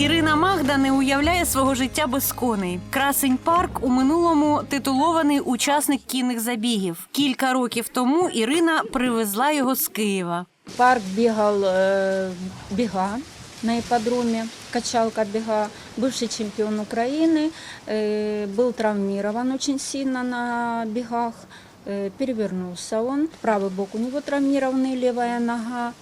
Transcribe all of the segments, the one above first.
Ірина Магда не уявляє свого життя без коней. Красень парк у минулому титулований учасник кінних забігів. Кілька років тому Ірина привезла його з Києва. Парк бегал э, бега на ипподроме, качалка бега. Бывший чемпион Украины, э, был травмирован очень сильно на бегах. Э, перевернулся он. Правый бок у него травмированный, левая нога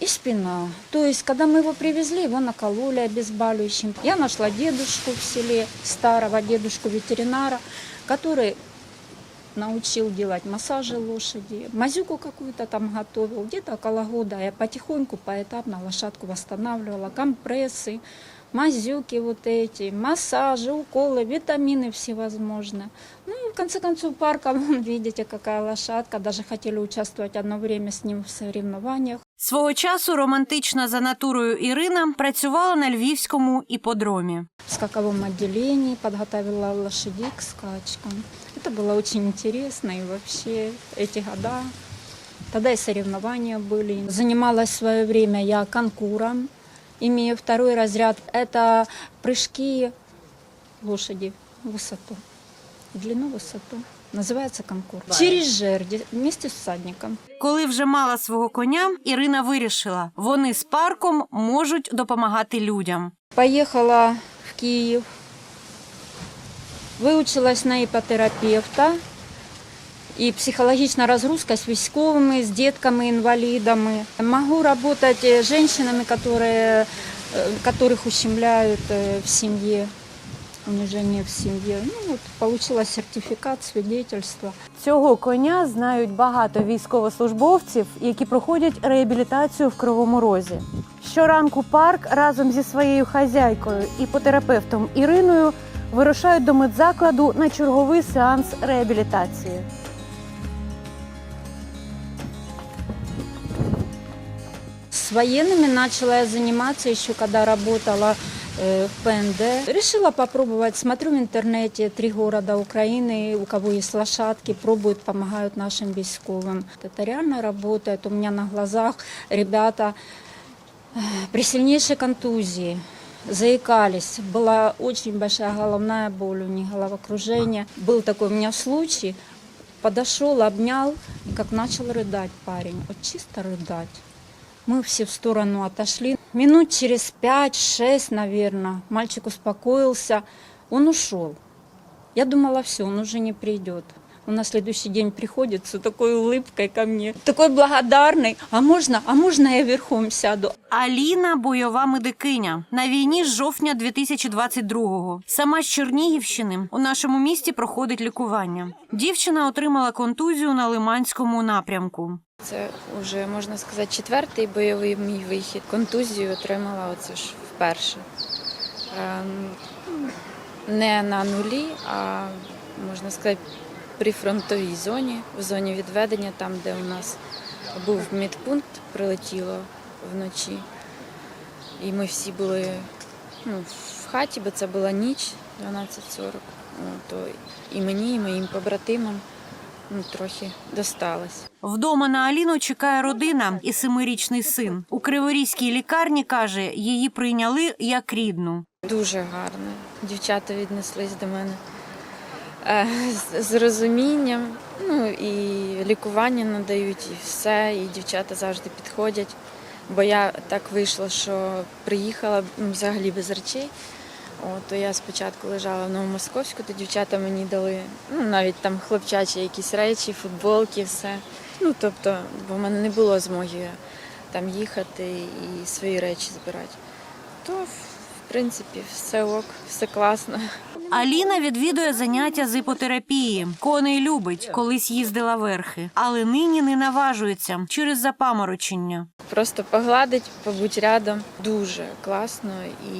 И спина. То есть, когда мы его привезли, его накололи обезболивающим. Я нашла дедушку в селе, старого дедушку-ветеринара, который научил делать массажи лошади, мазюку какую-то там готовил. Где-то около года я потихоньку, поэтапно лошадку восстанавливала, компрессы, мазюки вот эти, массажи, уколы, витамины всевозможные. Ну и в конце концов парка, вон, видите, какая лошадка. Даже хотели участвовать одно время с ним в соревнованиях. Свого часу романтична за натурою Ірина працювала на львівському іподромі. в скаковом отделении, подготовила лошадей к скачкам. Это было очень интересно и вообще эти года. Тогда и соревнования были. Занималась в свое время я конкуром, имею второй разряд. Это прыжки лошади в высоту, в длину высоту. Называется конкурс. Через жерди вместе с всадником. Коли вже мала свого коня, Ірина вирішила, вони з парком можуть допомагати людям. Поехала в Киев, выучилась на ипотерапевта и психологичная разгрузка с військовыми, с детками, инвалидами. Могу работать э, с женщинами, которые, э, которых ущемляют э, в семье, унижение в семье. Ну, вот, получила сертификат, свидетельство. Цього коня знають багато військовослужбовців, які проходять реабілітацію в Кривому Розі. Щоранку парк разом зі своєю хазяйкою іпотерапевтом Іриною вирушають до медзакладу на черговий сеанс реабілітації. С военными начала я заниматься еще, когда работала в ПНД. Решила попробовать. Смотрю в интернете три города Украины, у кого есть лошадки, пробуют, помогают нашим військовым. Это реально работает. У меня на глазах ребята э, при сильнейшей контузии заикались. Была очень большая головная боль, у них головокружение. Был такой у меня случай. Подошел, обнял, и как начал рыдать парень. Вот чисто рыдать. Мы все в сторону отошли. Минут через пять-шесть, наверное, мальчик успокоился. Он ушел. Я думала, все, он уже не придет. Он на следующий день приходит с такой улыбкой ко мне, такой благодарный. А можно, а можно я верхом сяду? Аліна бойова медикиня на війні з жовтня 2022-го. Сама з Чернігівщини у нашому місті проходить лікування. Дівчина отримала контузію на Лиманському напрямку. Це вже можна сказати четвертий бойовий мій вихід. Контузію отримала оце ж вперше. Ем, Не на нулі, а можна сказати, при фронтовій зоні, в зоні відведення, там, де у нас був медпункт, прилетіло вночі. І ми всі були ну, в хаті, бо це була ніч 12.40. О, То і мені, і моїм побратимам ну, трохи досталось. Вдома на Аліну чекає родина і семирічний син. У Криворізькій лікарні каже, її прийняли як рідну. Дуже гарно. Дівчата віднеслись до мене з- з розумінням. Ну і лікування надають, і все. І дівчата завжди підходять. Бо я так вийшла, що приїхала взагалі без речей. От, то я спочатку лежала в Новомосковську, то дівчата мені дали ну, навіть там хлопчачі якісь речі, футболки, все. Ну, тобто, бо в мене не було змоги там їхати і свої речі збирати. То, в принципі, все ок, все класно. Аліна відвідує заняття з іпотерапії. Коней любить, колись їздила верхи, але нині не наважується через запаморочення. Просто погладить, побудь рядом. Дуже класно. І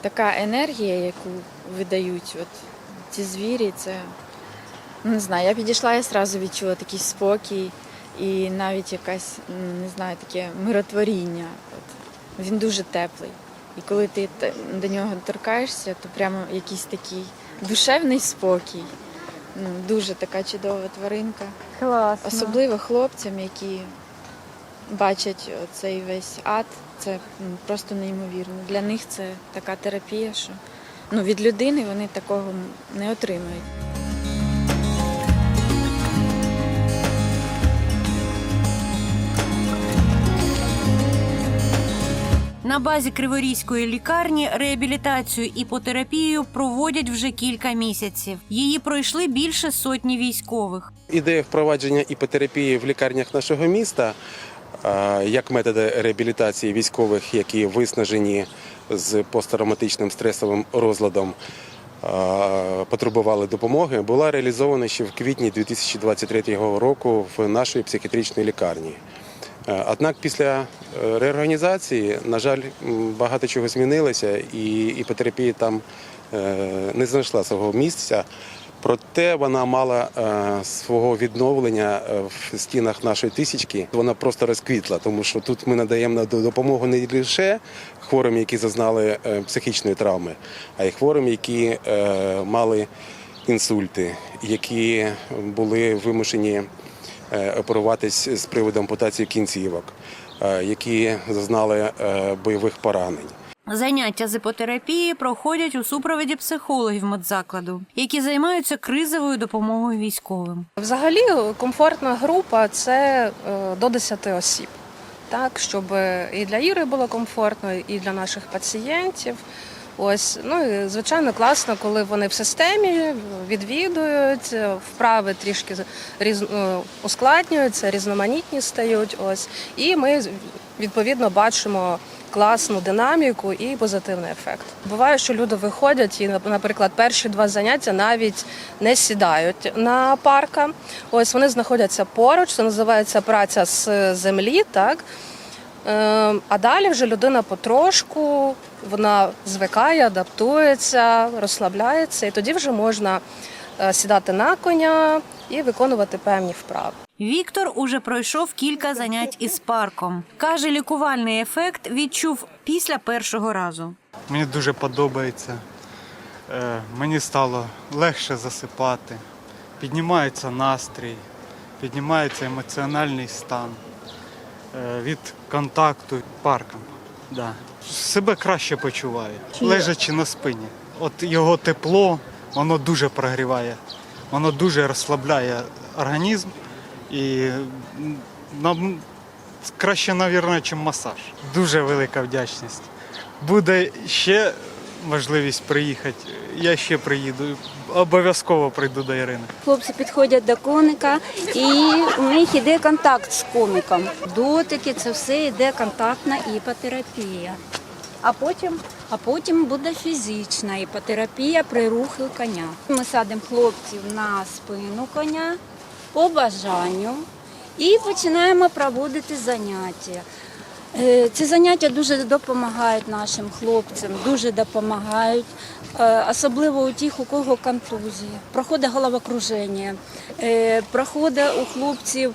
така енергія, яку видають от ці звірі, це ну, не знаю. Я підійшла, я одразу відчула такий спокій і навіть якась, не знаю, таке миротворіння. От. Він дуже теплий. І коли ти до нього торкаєшся, то прямо якийсь такий душевний спокій. Ну, дуже така чудова тваринка. Класно. Особливо хлопцям, які бачать цей весь ад це просто неймовірно. Для них це така терапія, що ну, від людини вони такого не отримають. На базі Криворізької лікарні реабілітацію іпотерапію проводять вже кілька місяців. Її пройшли більше сотні військових. Ідея впровадження іпотерапії в лікарнях нашого міста як методи реабілітації військових, які виснажені з посттравматичним стресовим розладом, потребували допомоги, була реалізована ще в квітні 2023 року в нашій психіатричній лікарні. Е, Однак після е, реорганізації, на жаль, багато чого змінилося, і іпотерапія там е, не знайшла свого місця. Проте вона мала свого відновлення в стінах нашої тисячки. Вона просто розквітла, тому що тут ми надаємо на- допомогу не лише хворим, які зазнали психічної травми, а й хворим, які мали інсульти, які були вимушені оперуватись з приводу ампутації кінцівок, е, які зазнали е, бойових поранень. Заняття з іпотерапії проходять у супроводі психологів медзакладу, які займаються кризовою допомогою військовим. Взагалі, комфортна група це е, до 10 осіб. Так, щоб і для Іри було комфортно, і для наших пацієнтів. Ось, ну і звичайно, класно, коли вони в системі відвідують, е, вправи трішки різ... е, ускладнюються, різноманітні стають. Ось, і ми відповідно бачимо класну динаміку і позитивний ефект. Буває, що люди виходять і, наприклад, перші два заняття навіть не сідають на парка. Ось вони знаходяться поруч. Це називається праця з землі. Так а далі вже людина потрошку вона звикає, адаптується, розслабляється, і тоді вже можна е, сідати на коня і виконувати певні вправи. Віктор уже пройшов кілька занять із парком. Каже, лікувальний ефект відчув після першого разу. Мені дуже подобається. Е, Мені стало легше засипати, піднімається настрій, піднімається емоціональний стан від контакту парком. Да. Себе краще почуваю, лежачи на спині. От його тепло, воно дуже прогріває, воно дуже розслабляє організм і нам краще, мабуть, ніж масаж. Дуже велика вдячність. Буде ще можливість приїхати. Я ще приїду. Обов'язково прийду до Ірини. Хлопці підходять до коника, і у них йде контакт з коником. Дотики, це все йде контактна іпотерапія. А потім, а потім буде фізична іпотерапія при руху коня. Ми садимо хлопців на спину коня по бажанню і починаємо проводити заняття. Е, Ці заняття дуже допомагають нашим хлопцям, дуже допомагають, е, особливо у тих, у кого контузії. Проходить головокруження, е, проходить у хлопців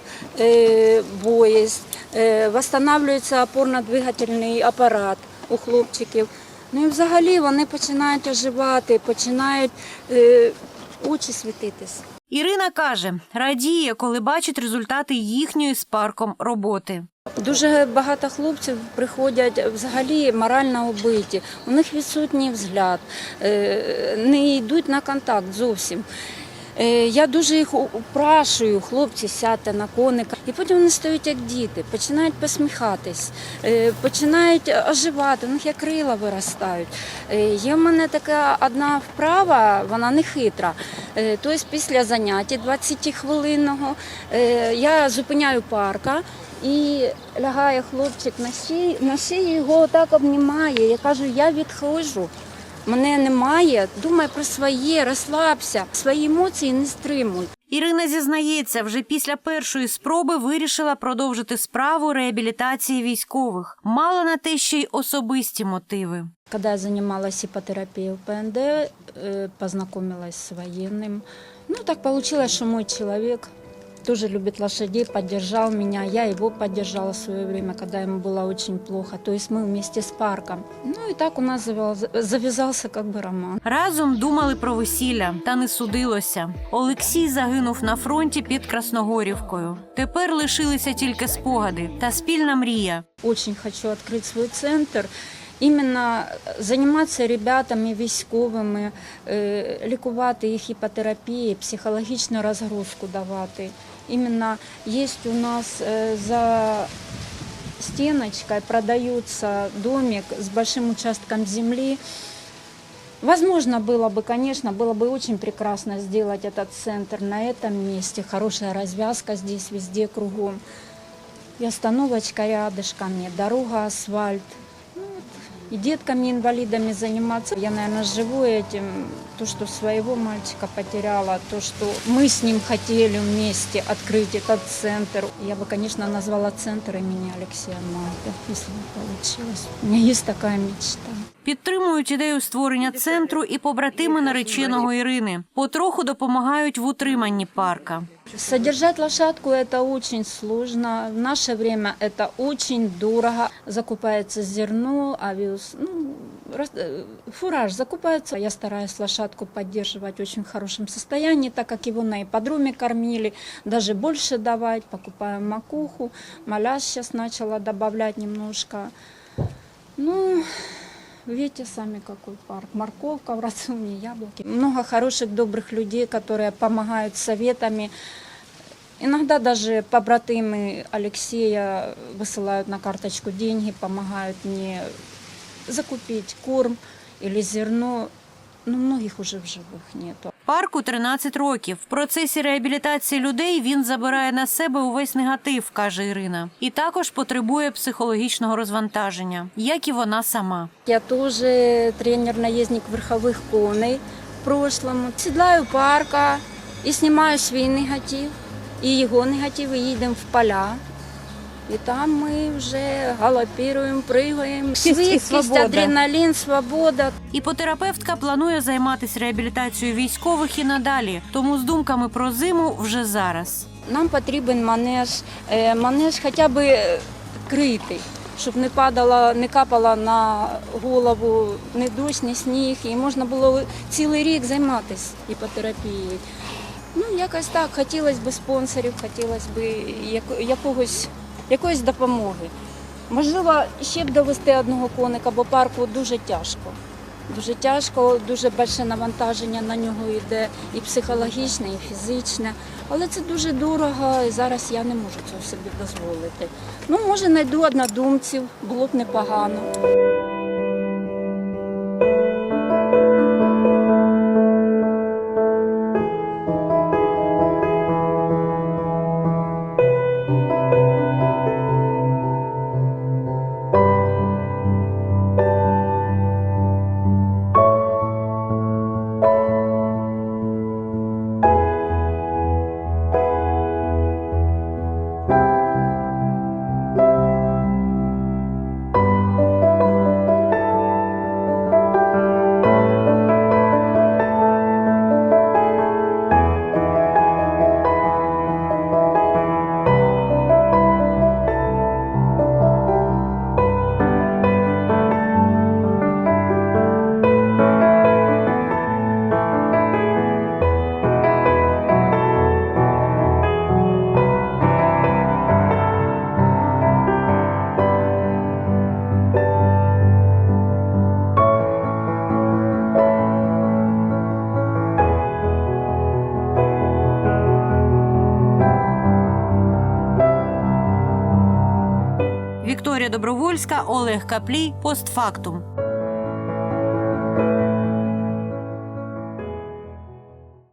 боїзд, е, опорно-двигательний апарат у хлопчиків. Ну і взагалі вони починають оживати, починають очі світитись. Ірина каже, радіє, коли бачить результати їхньої з парком роботи. Дуже багато хлопців приходять взагалі морально убиті. У них відсутній взгляд, е, не йдуть на контакт зовсім. Е, Я дуже їх упрашую, хлопці, сядьте на коника. І потім вони стають як діти, починають посміхатись, е, починають оживати, у них як крила виростають. Е, Є в мене така одна вправа, вона не хитра. Тобто після заняття 20-хвилинного е, я зупиняю парка. І лягає хлопчик на шию, на шию його отак обнімає. Я кажу, я відходжу, мене немає, думай про своє, розслабся, свої емоції не стримуй. Ірина зізнається, вже після першої спроби вирішила продовжити справу реабілітації військових. Мала на те ще й особисті мотиви. Когда я занималась ипотерапией в ПНД, э, познакомилась с военным. Ну, так получилось, что мой человек тоже любит лошадей, поддержал меня. Я его поддержала в свое время, когда ему было очень плохо. То есть мы вместе с парком. Ну и так у нас завяз- завязался как бы роман. Разом думали про весілля, та не судилося. Олексій загинув на фронті під Красногорівкою. Тепер лишилися тільки спогади та спільна мрія. Очень хочу открыть свой центр. Іменно займатися ребятами військовими, е, лікувати їх іпотерапії, психологічну розгрузку давати. Іменно є у нас е, за стеночкой продается домик с большим участком земли. Возможно, было бы, конечно, было бы очень прекрасно сделать этот центр на этом месте. Хорошая развязка здесь везде кругом. И остановочка рядышком, и дорога, асфальт. Ну, вот. И детками-инвалидами заниматься. Я, наверное, живу этим, то, что своего мальчика потеряла, то, что мы с ним хотели вместе открыть этот центр. Я бы, конечно, назвала центр имени Алексея Малка, если бы получилось. У меня есть такая мечта. Підтримують ідею створення центру і побратими нареченого Ірини. Потроху допомагають в утриманні парка. Содержать лошадку это очень сложно. В наше время это очень дорого. Закупается зерно, овес, ну, рас- э, фураж закупается. Я стараюсь лошадку поддерживать в очень хорошем состоянии, так как его на ипподроме кормили, даже больше давать. Покупаем макуху, маляш сейчас начала добавлять немножко. Ну, Видите сами, какой парк. Морковка в рационе, яблоки. Много хороших, добрых людей, которые помогают советами. Иногда даже побратимы Алексея высылают на карточку деньги, помогают мне закупить корм или зерно. Но многих уже в живых нету. Парку 13 років. В процесі реабілітації людей він забирає на себе увесь негатив, каже Ірина, і також потребує психологічного розвантаження, як і вона сама. Я тоже тренер-наездник верховых коней в прошлом. Седлаю парка і знімаю свій негатив, і його негатив, і їдемо в поля. І там ми вже галопіруємо, пригаємо. Швидкість, свобода. адреналін, свобода. Іпотерапевтка планує займатися реабілітацією військових і надалі, тому з думками про зиму вже зараз. Нам потрібен манеж, е, манеж хоча б е, критий, щоб не падала, не капала на голову ні дощ, ні сніг, і можна було цілий рік займатися іпотерапією. Ну, якось так, хотілося б спонсорів, хотілося б якогось, якоїсь допомоги. Можливо, ще б довести одного коника, бо парку дуже тяжко. Дуже тяжко, дуже більше навантаження на нього йде і психологічне, і фізичне. Але це дуже дорого, і зараз я не можу цього собі дозволити. Ну, може, знайду однодумців, було б непогано. Добровольська, Олег Каплій, постфактум.